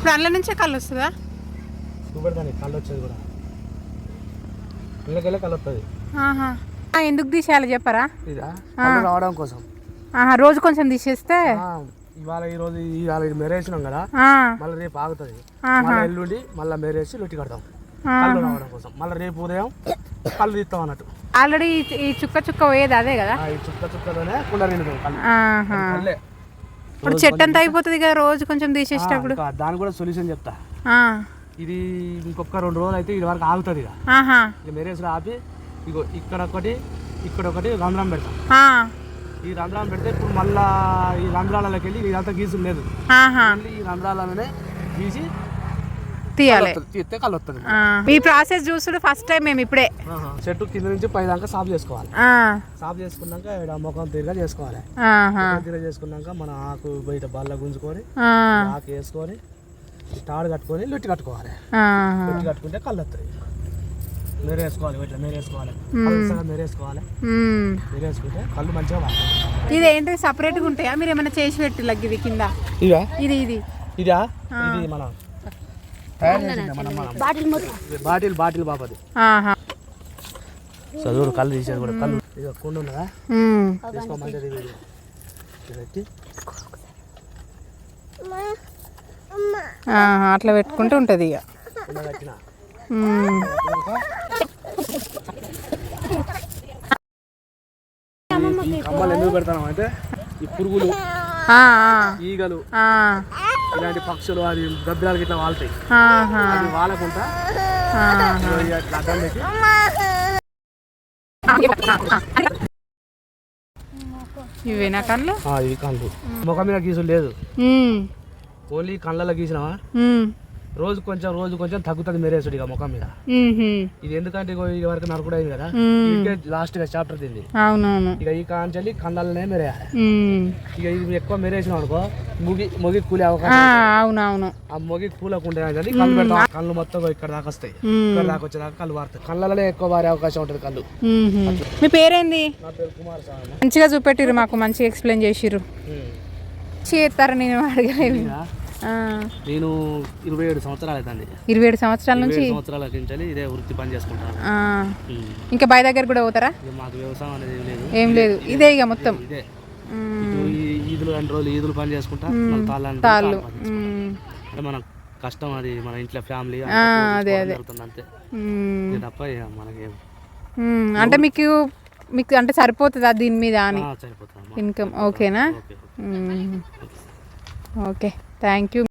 ఇప్పుడు అందులో నుంచే కళ్ళు వస్తుందా? చూపెడతాను కళ్ళు వచ్చేది కూడా. ఇళ్ళకెళ్ళే కళ్ళు వస్తుంది ఎందుకు తీసేయాలి చెప్పరా? రావడం కోసం. రోజు కొంచెం తీసేస్తే? ఇవాళ ఈ రోజు ఇవాళ ఇది మెరేసినాం కదా మళ్ళీ రేపు ఆగుతుంది. మళ్ళీ ఎల్లుండి మళ్ళీ మెరేసి లొట్టి కడతాం. కళ్ళు రావడం కోసం. మళ్ళీ రేపు ఉదయం కళ్ళు తీస్తాం అన్నట్టు. ఆల్రెడీ ఈ- చుక్క చుక్క పోయేది అదే కదా? ఈ చుక్క చుక్కలోనే కుండ నిండుతాం. కళ్ళే. ఇప్పుడు చెట్టు అంతా అయిపోతుంది కదా రోజు కొంచెం తీసేసేటప్పుడు. దానికి కూడా సొల్యూషన్ చెప్తా. ఇది ఇంకొక రెండు రోజులు అయితే ఇది వరకు ఆగుతుంది ఇక. మెరేసి ఆపి ఇగో ఇక్కడ ఒకటి ఇక్కడ ఒకటి రంధ్రం పెడతాం. ఈ రంధ్రం పెడితే ఇప్పుడు మళ్ళా ఈ రంధ్రాలలోకి వెళ్ళి ఇదంతా గీసులు లేదు. ఈ రంధ్రాలనే గీసి తీయాలి. తీస్తే ప్రాసెస్ చూసుడు ఫస్ట్ టైం మేము ఇప్పుడే. చెట్టు కింద నుంచి పై దాకా సాఫ్ చేసుకోవాలి. సాఫ్ చేసుకున్నాక ఈడ ముఖం తీరుగా చేసుకోవాలి. తీరుగా చేసుకున్నాక మన ఆకు బయట బల్ల గుంజుకొని ఆకు వేసుకొని తాడు కట్టుకొని లొట్టి కట్టుకోవాలి. లొట్టి కట్టుకుంటే కళ్ళు వస్తాయి మీరు వేసుకోవాలి ఇట్లా మీరు వేసుకోవాలి పలుచగా మీరు వేసుకోవాలి మ్మ్. మీరు వేసుకుంటే కళ్ళు మంచిగా ఇది ఏంటి సపరేట్గా ఉంటాయా? మీరు ఏమైనా చేసి పెట్టి లగ్గి ఇది కింద? ఇదా? ఇది ఇది. ఇదా? ఇది మన తయారు చేసిందే బాటిల్ బాటిల్ బాపది ఆహా. చదువుడు కళ్ళు తీసేది కూడా కళ్ళు. ఇది కుండ ఉన్నదా? పెట్టి. అట్లా పెట్టుకుంటూ ఉంటుంది ఇక. కమ్మలు ఎందుకు పెడతాం అంటే ఈ పురుగులు ఆ, ఆ, ఈగలు. ఆ, ఇలాంటి పక్షులు అది గబ్బిలాలకి ఇట్లా వాళ్తాయి. అది వాలకుండా ఆహా. ఇక ఇట్లా అడ్డం పెట్టి. ఇవేనా కళ్ళు? ఇవి కళ్ళు. ముఖం మీద గీసులు లేదు. ఓన్లీ కళ్ళలో గీసినావా. రోజు కొంచెం రోజు కొంచెం తగ్గుతుంది మెరేసుడు ఇక ముఖం మీద. ఇది ఎందుకంటే ఇది వరకు నరకుడు అయింది కదా. ఇదే లాస్ట్గా చాప్టర్ తింది. అవునవును. ఇక ఈ కాంచెల్లి కళ్ళనే మెరేయాలి. ఇక ఇది ఎక్కువ మెరేసినాం అనుకో ముగి మొగి కూలే అవకాశం అవునవును. ఆ మొగి ఏమైందంటే కళ్ళు పెడతాం. కళ్ళు మొత్తం ఇక్కడ దాకా వస్తాయి. ఇక్కడ దాకా వచ్చేదాకా కళ్ళు వారుతాయి కళ్ళలోనే ఎక్కువ వారే అవకాశం ఉంటుంది కళ్ళు. మీ పేరేంది? నా పేరు కుమార్ మంచిగా చూపెట్టిర్రు మాకు మంచిగా ఎక్స్ప్లెయిన్ చేసిర్రు. చేస్తారు నేను అడగలేదు. నేను ఇరవై ఏడు సంవత్సరాలు అవుతుంది. ఇరవై ఏడు సంవత్సరాల నుంచి? సంవత్సరాల నుంచి ఇదే వృత్తి పని చేసుకుంటాను. ఇంకా బాయ్ దగ్గర కూడా పోతారా? మాకు వ్యవసాయం అనేది ఏం లేదు. ఏం లేదు. ఇదే ఇక మొత్తం. ఇదే. ఈదులు రెండు రోజులు ఈదులు పని చేసుకుంటా తాళ్ళు తాళ్ళు. అంటే మన కష్టం అది మన ఇంట్లో ఫ్యామిలీ అదే, అదే. అంతే. తప్ప మనకేం. అంటే మీకు మీకు అంటే సరిపోతుందా దీని మీద అని? ఇన్కమ్ ఓకేనా? Okay. Hmm. Okay thank you